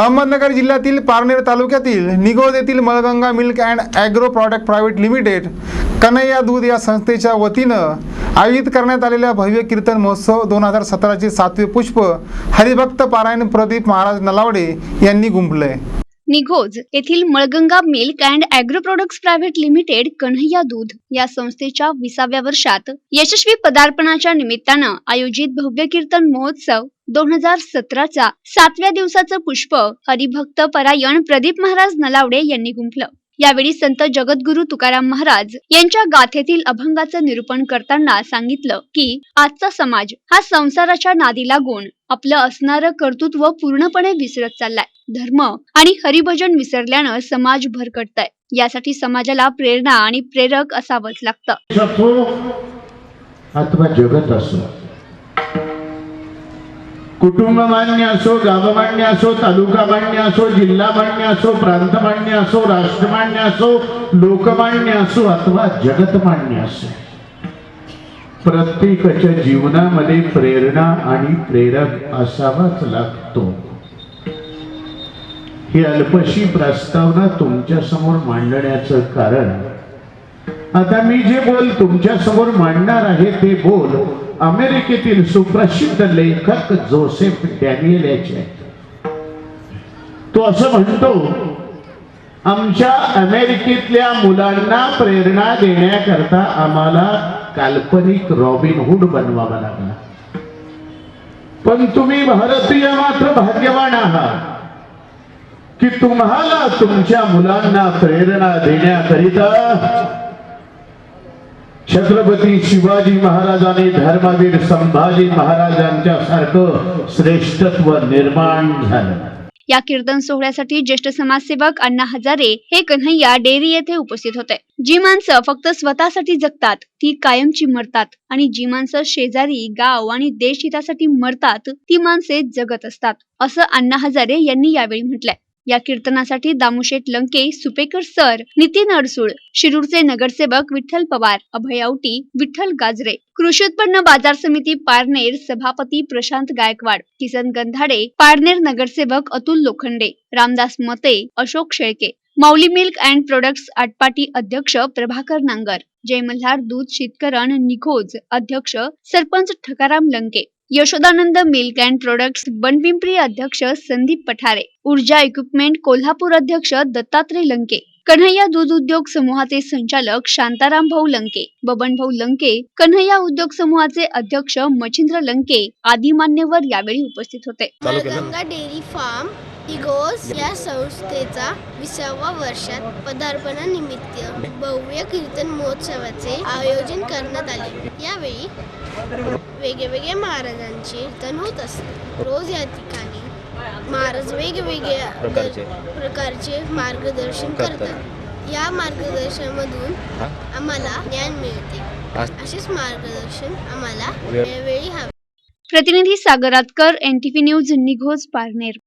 अहमदनगर जिल्ह्यातील पारनेर तालुक्यातील निगोज येथील Malganga milk and agro product private limited Kanhaiya दूध या संस्थेच्या वतीनं आयोजित करण्यात आलेल्या भव्य कीर्तन महोत्सव दोन हजार सतराचे सातवे पुष्प हरिभक्त पारायण प्रदीप महाराज नलावडे यांनी गुंफलंय निघोज येथील Malganga milk and agro products private limited Kanhaiya दूध या संस्थेच्या विसाव्या वर्षात यशस्वी पदार्पणाच्या निमित्तानं आयोजित भव्य कीर्तन महोत्सव दोन हजार सतराचा सातव्या दिवसाचं पुष्प हरिभक्त परायण प्रदीप महाराज नलावडे यांनी गुंफलं. यावेळी संत जगद्गुरु तुकाराम महाराज यांच्या गाथेतील अभंगाचं निरूपण करताना सांगितलं की आजचा समाज हा संसाराच्या नादी लागून आपलं असणारं कर्तृत्व पूर्णपणे विसरत चाललाय. धर्म आणि हरिभजन विसरल्यानं समाज भरकटताय. यासाठी समाजाला प्रेरणा आणि प्रेरक असावंच लागतं. जगत असो. कुटुंब मान्य असो गाव मान्य असो तालुका मान्य असो जिल्हा मान्य असो प्रांत मान्य असो राष्ट्र मान्य असो लोकमान्य असो अथवा जगत मान्य असो. प्रत्येकाच्या जीवनामध्ये प्रेरणा आणि प्रेरक असावाच लागतो. ही अल्पशी प्रस्तावना तुमच्यासमोर मांडण्याचं कारण. आता मी जे बोल तुमच्यासमोर मांडणार आहे ते बोल अमेरिकेतील सुप्रसिद्ध लेखक जोसेफ डॅनियल याचे आहेत. तो असं म्हणतो आमच्या अमेरिकेतल्या मुलांना प्रेरणा देण्याकरता आम्हाला काल्पनिक रॉबिनहूड बनवावा लागला. पण तुम्ही भारतीय मात्र भाग्यवान आहात. की तुम्हाला तुमच्या मुलांना प्रेरणा देण्याकरिता छत्रपती शिवाजी महाराजांनी धर्मवीर संभाजी महाराजांच्या सारखं श्रेष्ठत्व निर्माण झालं. या कीर्तन सोहळ्यासाठी ज्येष्ठ समाजसेवक अण्णा हजारे हे कन्हैया डेअरी येथे उपस्थित होते. जी माणसं फक्त स्वतःसाठी जगतात ती कायमची मरतात आणि जी माणसं शेजारी गाव आणि देश हितासाठी मरतात ती माणसे जगत असतात असं अण्णा हजारे यांनी यावेळी म्हटलंय. या कीर्तनासाठी दामुशेठ लंके सुपेकर सर नितीन अडसूळ शिरूरचे नगरसेवक विठ्ठल पवार अभय आवटी विठ्ठल गाजरे कृषी उत्पन्न बाजार समिती पारनेर सभापती प्रशांत गायकवाड किसन गंधाडे पारनेर नगरसेवक Atul Lokhande Ramdas Mate Ashok Shelke Mauli milk and products Atpadi अध्यक्ष प्रभाकर नांगर जयमल्हार दूध शीतकरण निखोज अध्यक्ष sarpanch Thakaram Lanke Yashodanand milk and products Banpimpri अध्यक्ष संदीप पठारे ऊर्जा इक्विपमेंट कोल्हापूर अध्यक्ष दत्तात्रय लंके कन्हैया दूध उद्योग समूहाचे संचालक शांताराम भाऊ लंके बबन भाऊ लंके कन्हैया उद्योग समूहाचे अध्यक्ष मच्छिंद्र लंके आदी मान्यवर यावेळी उपस्थित होते. गंगा डेअरी फार्म इगोस या संस्थेचा विसावा वर्षात पदार्पणानिमित्त भव्य कीर्तन महोत्सवाचे आयोजन करण्यात आले. यावेळी वेगवेगळ्या महाराजांचे कीर्तन होत असते. रोज या ठिकाणी महाराज वेगवेगळ्या प्रकारचे. प्रकारचे मार्गदर्शन करतात. या मार्गदर्शनामधून आम्हाला ज्ञान मिळते. अस- असेच मार्गदर्शन आम्हाला वेळोवेळी हवे. प्रतिनिधी सागरातकर एनटीव्ही न्यूज निघोज पारनेर.